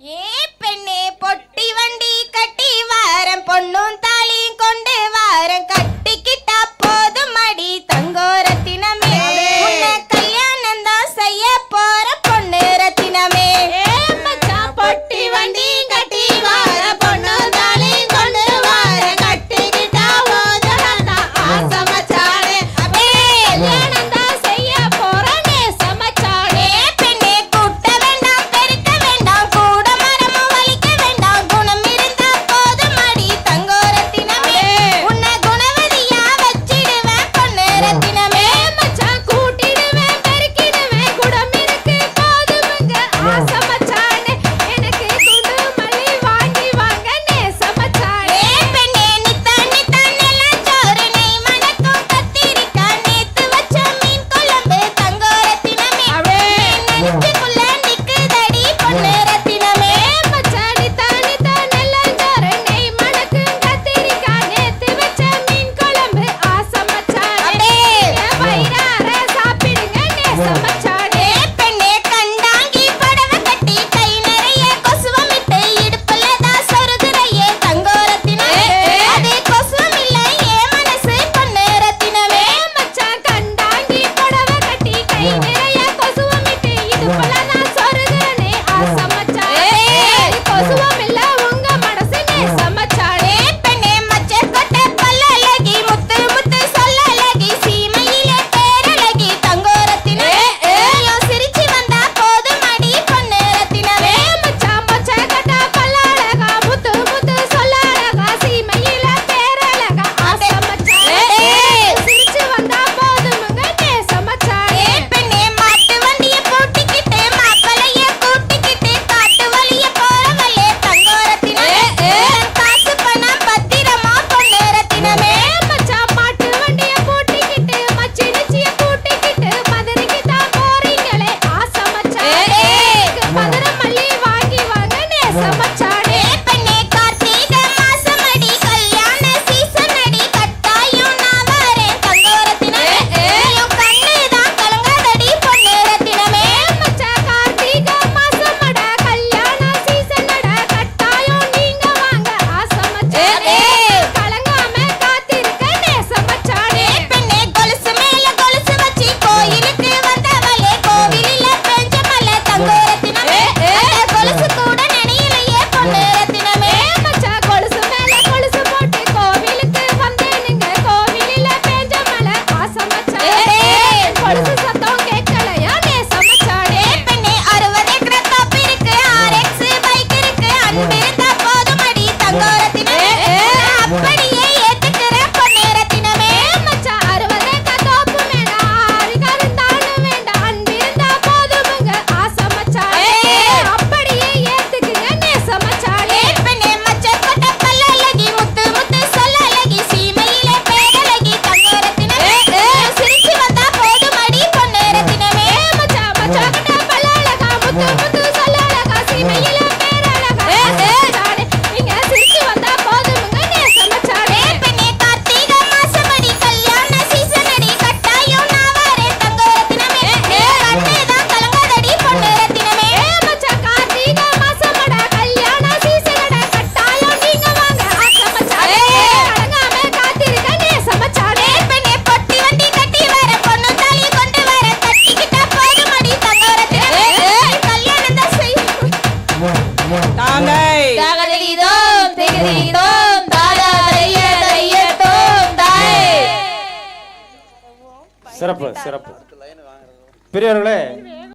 ஏ பெண்ணே பொட்டி வண்டி கட்டி வாரம் பொண்ணும் தாலியும் கொண்டு வாரம் கட்டி சிறப்பு சிறப்பு. பெரியவர்களே